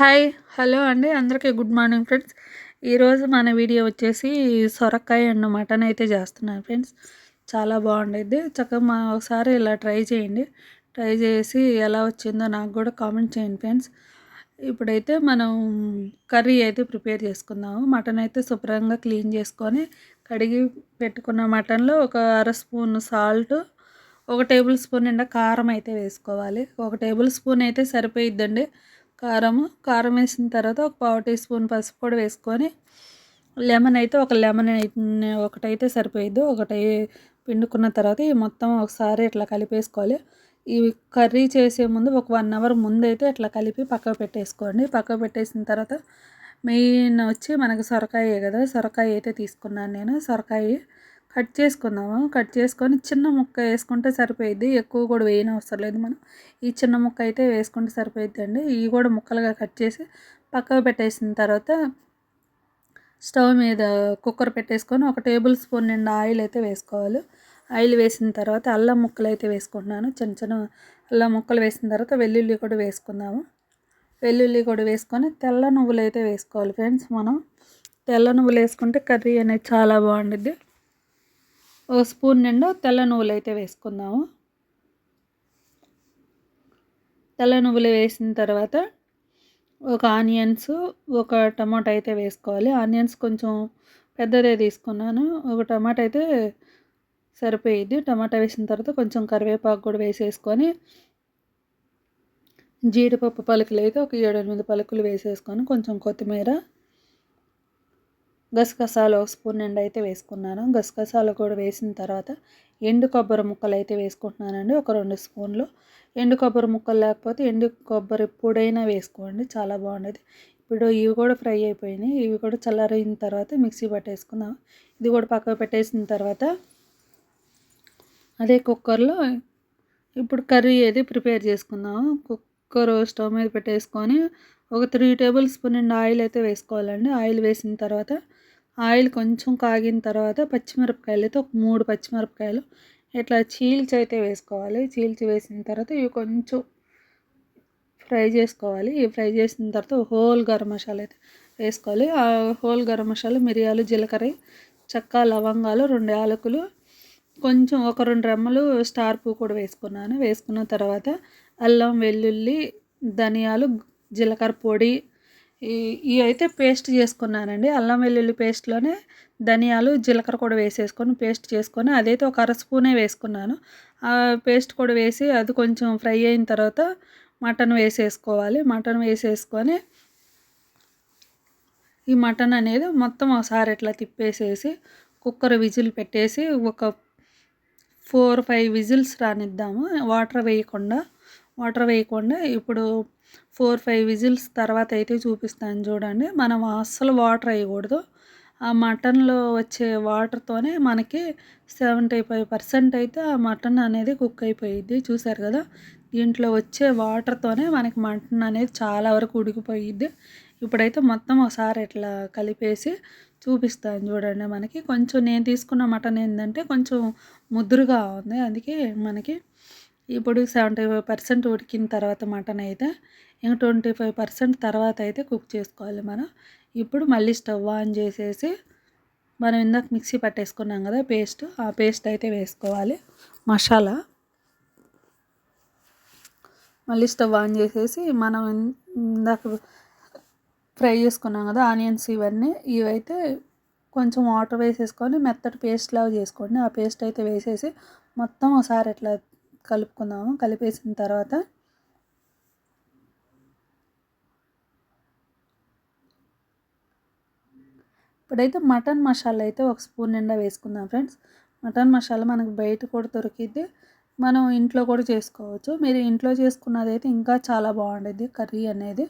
Hi hello అండి. అందరికీ good morning friends. ఈరోజు మన వీడియో వచ్చేసి సొరకాయ అండ్ మటన్ అయితే చేస్తున్నాను ఫ్రెండ్స్. చాలా బాగుండేది. చక్కగా మా ఒకసారి ఇలా ట్రై చేయండి. ట్రై చేసి ఎలా వచ్చిందో నాకు కూడా కామెంట్ చేయండి ఫ్రెండ్స్. ఇప్పుడైతే మనం కర్రీ అయితే ప్రిపేర్ చేసుకుందాము. మటన్ అయితే శుభ్రంగా క్లీన్ చేసుకొని కడిగి పెట్టుకున్న మటన్లో ఒక అర స్పూన్ సాల్ట్ ఒక టేబుల్ స్పూన్ నిండా కారం అయితే వేసుకోవాలి. ఒక టేబుల్ స్పూన్ అయితే సరిపోయిద్దండి. కారము కారం వేసిన తర్వాత ఒక పావు టీ స్పూన్ పసుపు కూడా వేసుకొని లెమన్ అయితే ఒక లెమన్ ఒకటైతే సరిపోయిద్దు. ఒకటి పిండుకున్న తర్వాత ఈ మొత్తం ఒకసారి ఇట్లా కలిపేసుకోవాలి. ఈ కర్రీ చేసే ముందు ఒక వన్ అవర్ ముందు అయితే ఇట్లా కలిపి పక్కకు పెట్టేసుకోండి. పక్కకు పెట్టేసిన తర్వాత మెయిన్ వచ్చి మనకి సొరకాయే కదా. సొరకాయ అయితే తీసుకున్నాను నేను. సొరకాయ కట్ చేసుకుందాము? కట్ చేసుకొని చిన్న ముక్క వేసుకుంటే సరిపోయిద్ది. ఎక్కువ కూడా వేయని అవసరం లేదు మనం. ఈ చిన్న ముక్క అయితే వేసుకుంటే సరిపోయిద్ది అండి ఇవి కూడా ముక్కలుగా కట్ చేసి పక్కకు పెట్టేసిన తర్వాత స్టవ్ మీద కుక్కర్ పెట్టేసుకొని ఒక టేబుల్ స్పూన్ నిండా ఆయిల్ అయితే వేసుకోవాలి. ఆయిల్ వేసిన తర్వాత అల్లం ముక్కలు అయితే వేసుకుంటున్నాను. చిన్న చిన్న అల్లం ముక్కలు వేసిన తర్వాత వెల్లుల్లి కూడా వేసుకుందాము. వెల్లుల్లి కూడా వేసుకొని తెల్ల నువ్వులు అయితే వేసుకోవాలి ఫ్రెండ్స్ మనం. తెల్ల నువ్వులు వేసుకుంటే కర్రీ అనేది చాలా బాగుంటుంది ఒక స్పూన్ నిండా తెల్ల నువ్వులు అయితే వేసుకుందాము. తెల్ల నువ్వులు వేసిన తర్వాత ఒక ఆనియన్స్ ఒక టమాటా అయితే వేసుకోవాలి. ఆనియన్స్ కొంచెం పెద్దదే తీసుకున్నాను. ఒక టమాటా అయితే సరిపోయిద్ది టమాటా వేసిన తర్వాత కొంచెం కరివేపాకు కూడా వేసేసుకొని జీడిపప్పు పలుకులు అయితే ఒక ఏడు ఎనిమిది పలుకులు వేసేసుకొని కొంచెం కొత్తిమీర గసగసాలు ఒక స్పూన్ నిండా అయితే వేసుకున్నాను. గసగసాలు కూడా వేసిన తర్వాత ఎండు కొబ్బరి ముక్కలు అయితే వేసుకుంటున్నానండి. ఒక రెండు స్పూన్లు. ఎండు కొబ్బరి ముక్కలు లేకపోతే ఎండు కొబ్బరి పొడైనా వేసుకోండి. చాలా బాగుండేది. ఇప్పుడు ఇవి కూడా ఫ్రై అయిపోయినాయి. ఇవి కూడా చల్లారిన తర్వాత మిక్సీ పట్టేసుకుందాం. ఇది కూడా పక్కకు పెట్టేసిన తర్వాత అదే కుక్కర్లో ఇప్పుడు కర్రీ ఏది ప్రిపేర్ చేసుకుందాం కుక్కర్ స్టవ్ మీద పెట్టేసుకొని ఒక త్రీ టేబుల్ స్పూన్ ఆయిల్ అయితే వేసుకోవాలండి. ఆయిల్ వేసిన తర్వాత ఆయిల్ కొంచెం కాగిన తర్వాత పచ్చిమిరపకాయలు అయితే ఒక మూడు పచ్చిమిరపకాయలు ఇట్లా చీల్చి అయితే వేసుకోవాలి. చీల్చి వేసిన తర్వాత ఇవి కొంచెం ఫ్రై చేసుకోవాలి. ఇవి ఫ్రై చేసిన తర్వాత హోల్ గరం మసాలా అయితే వేసుకోవాలి. ఆ హోల్ గరం మసాలా మిరియాలు జీలకర్ర చెక్క లవంగాలు రెండు యాలకులు కొంచెం ఒక రెండు రెమ్మలు స్టార్ పువ్వు కూడా వేసుకున్నాను. వేసుకున్న తర్వాత అల్లం వెల్లుల్లి ధనియాలు జీలకర్ర పొడి ఇవి అయితే పేస్ట్ చేసుకున్నానండి. అల్లం వెల్లుల్లి పేస్ట్లోనే ధనియాలు జీలకర్ర కూడా వేసేసుకొని పేస్ట్ చేసుకొని అదైతే ఒక అర స్పూనే వేసుకున్నాను. ఆ పేస్ట్ కూడా వేసి అది కొంచెం ఫ్రై అయిన తర్వాత మటన్ వేసేసుకోవాలి. మటన్ వేసేసుకొని ఈ మటన్ అనేది మొత్తం ఒకసారి ఇట్లా తిప్పేసేసి కుక్కర్ విజిల్ పెట్టేసి ఒక ఫోర్ ఫైవ్ విజిల్స్ రానిద్దాము. వాటర్ వేయకుండా వాటర్ వేయకుండా ఇప్పుడు ఫోర్ ఫైవ్ విజిల్స్ తర్వాత అయితే చూపిస్తాను చూడండి. మనం అస్సలు వాటర్ వేయకూడదు. ఆ మటన్లో వచ్చే వాటర్తోనే మనకి సెవెంటీ ఫైవ్ పర్సెంట్ అయితే ఆ మటన్ అనేది కుక్ అయిపోయిద్ది. చూసారు కదా? దీంట్లో వచ్చే వాటర్తోనే మనకి మటన్ అనేది చాలా వరకు ఉడికిపోయిద్ది. ఇప్పుడైతే మొత్తం ఒకసారి ఇట్లా కలిపేసి చూపిస్తాను చూడండి మనకి. కొంచెం నేను తీసుకున్న మటన్ ఏంటంటే కొంచెం ముద్దురుగా ఉంది. అందుకే మనకి ఇప్పుడు సెవెంటీ ఫైవ్ పర్సెంట్ ఉడికిన తర్వాత మటన్ అయితే ఇంక ట్వంటీ ఫైవ్ పర్సెంట్ తర్వాత అయితే కుక్ చేసుకోవాలి మనం. ఇప్పుడు మళ్ళీ స్టవ్ ఆన్ చేసేసి మనం ఇందాక మిక్సీ పట్టేసుకున్నాం కదా పేస్ట్ ఆ పేస్ట్ అయితే వేసుకోవాలి. మసాలా. మళ్ళీ స్టవ్ ఆన్ చేసేసి మనం ఇందాక ఫ్రై చేసుకున్నాం కదా ఆనియన్స్ ఇవన్నీ ఇవైతే కొంచెం వాటర్ వేసేసుకొని మెత్తటి పేస్ట్ లాగా చేసుకోండి. ఆ పేస్ట్ అయితే వేసేసి మొత్తం ఒకసారి ఇట్లా కలుపుకుందాము కలిపేసిన తర్వాత ఇప్పుడైతే మటన్ మసాలా అయితే ఒక స్పూన్ నిండా వేసుకుందాం ఫ్రెండ్స్. మటన్ మసాలా మనకు బయట కూడా దొరికిద్ది. మనం ఇంట్లో కూడా చేసుకోవచ్చు. మీరు ఇంట్లో చేసుకున్నది అయితే ఇంకా చాలా బాగుండేది కర్రీ అనేది.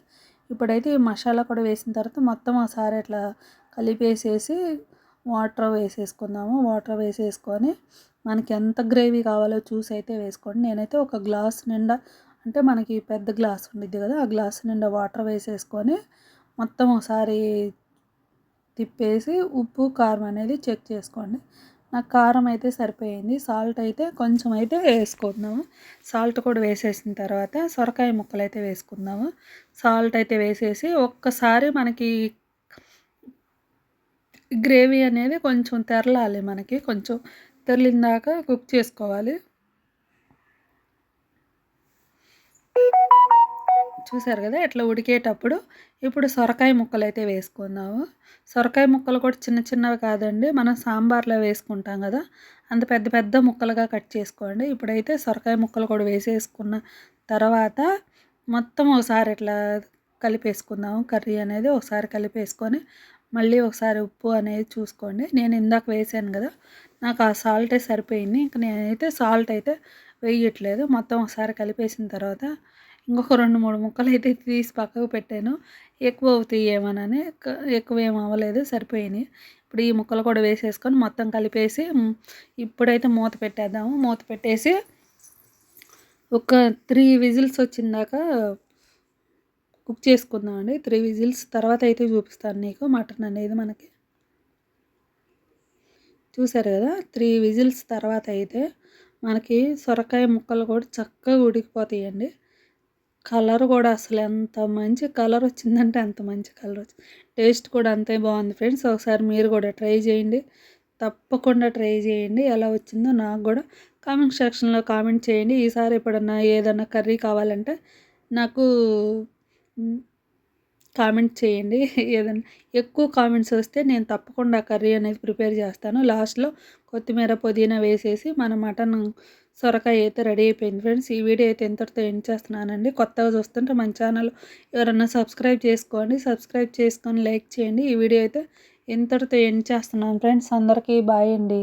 ఇప్పుడైతే ఈ మసాలా కూడా వేసిన తర్వాత మొత్తం ఒకసారి ఇట్లా కలిపేసేసి వాటర్ వేసేసుకుందాము. వాటర్ వేసేసుకొని మనకి ఎంత గ్రేవీ కావాలో చూసి అయితే వేసుకోండి. నేనైతే ఒక గ్లాస్ నిండా అంటే మనకి పెద్ద గ్లాస్ ఉండిద్ది కదా ఆ గ్లాస్ నిండా వాటర్ వేసేసుకొని మొత్తం ఒకసారి తిప్పేసి ఉప్పు కారం అనేది చెక్ చేసుకోండి. నాకు కారం అయితే సరిపోయింది. సాల్ట్ అయితే కొంచెం అయితే వేసుకుందాము. సాల్ట్ కూడా వేసేసిన తర్వాత సొరకాయ ముక్కలు అయితే వేసుకుందాము. సాల్ట్ అయితే వేసేసి ఒక్కసారి మనకి గ్రేవీ అనేది కొంచెం తెరలాలి మనకి కొంచెం తెరలిందాక కుక్ చేసుకోవాలి. చూసారు కదా ఇట్లా ఉడికేటప్పుడు? ఇప్పుడు సొరకాయ ముక్కలు అయితే వేసుకుందాము. సొరకాయ ముక్కలు కూడా చిన్న చిన్నవి కాదండి మనం సాంబార్లో వేసుకుంటాం కదా అంత పెద్ద పెద్ద ముక్కలుగా కట్ చేసుకోండి. ఇప్పుడైతే సొరకాయ ముక్కలు కూడా వేసేసుకున్న తర్వాత మొత్తం ఒకసారి ఇట్లా కలిపేసుకుందాము. కర్రీ అనేది ఒకసారి కలిపేసుకొని మళ్ళీ ఒకసారి ఉప్పు అనేది చూసుకోండి. నేను ఇందాక వేసాను కదా నాకు ఆ సాల్టే సరిపోయింది. ఇంక నేనైతే సాల్ట్ అయితే వేయట్లేదు. మొత్తం ఒకసారి కలిపేసిన తర్వాత ఇంకొక రెండు మూడు ముక్కలు అయితే తీసి పక్కకు పెట్టాను. ఎక్కువ అవుతాయి ఏమనని ఎక్కువ ఏం అవ్వలేదు సరిపోయినాయి. ఇప్పుడు ఈ ముక్కలు కూడా వేసేసుకొని మొత్తం కలిపేసి ఇప్పుడైతే మూత పెట్టేద్దాము. మూత పెట్టేసి ఒక త్రీ విజిల్స్ వచ్చిందాక కుక్ చేసుకుందామండి త్రీ విజిల్స్ తర్వాత అయితే చూపిస్తాను నీకు. మటన్ అనేది మనకి చూసారు కదా? త్రీ విజిల్స్ తర్వాత అయితే మనకి సొరకాయ ముక్కలు కూడా చక్కగా ఉడికిపోతాయండి. కలర్ కూడా అసలు ఎంత మంచి కలర్ వచ్చిందంటే అంత మంచి కలర్ వచ్చింది టేస్ట్ కూడా అంతే బాగుంది ఫ్రెండ్స్. ఒకసారి మీరు కూడా ట్రై చేయండి. తప్పకుండా ట్రై చేయండి. ఎలా వచ్చిందో నాకు కూడా కామెంట్ సెక్షన్లో కామెంట్ చేయండి. ఈసారి ఎప్పుడన్నా ఏదన్నా కర్రీ కావాలంటే నాకు కామెంట్ చేయండి. ఏదైనా ఎక్కువ కామెంట్స్ వస్తే నేను తప్పకుండా కర్రీ అనేది ప్రిపేర్ చేస్తాను. లాస్ట్లో కొత్తిమీర పుదీనా వేసేసి మన మటన్ సొరకాయ అయితే రెడీ అయిపోయింది ఫ్రెండ్స్. ఈ వీడియో అయితే ఎంతటితో ఎండ్ చేస్తున్నానండి. కొత్తగా చూస్తుంటే మన ఛానల్ ఎవరన్నా సబ్స్క్రైబ్ చేసుకోండి. సబ్స్క్రైబ్ చేసుకొని లైక్ చేయండి. ఈ వీడియో అయితే ఎంతటితో ఎండ్ చేస్తున్నాను ఫ్రెండ్స్. అందరికీ బాయ్ అండి.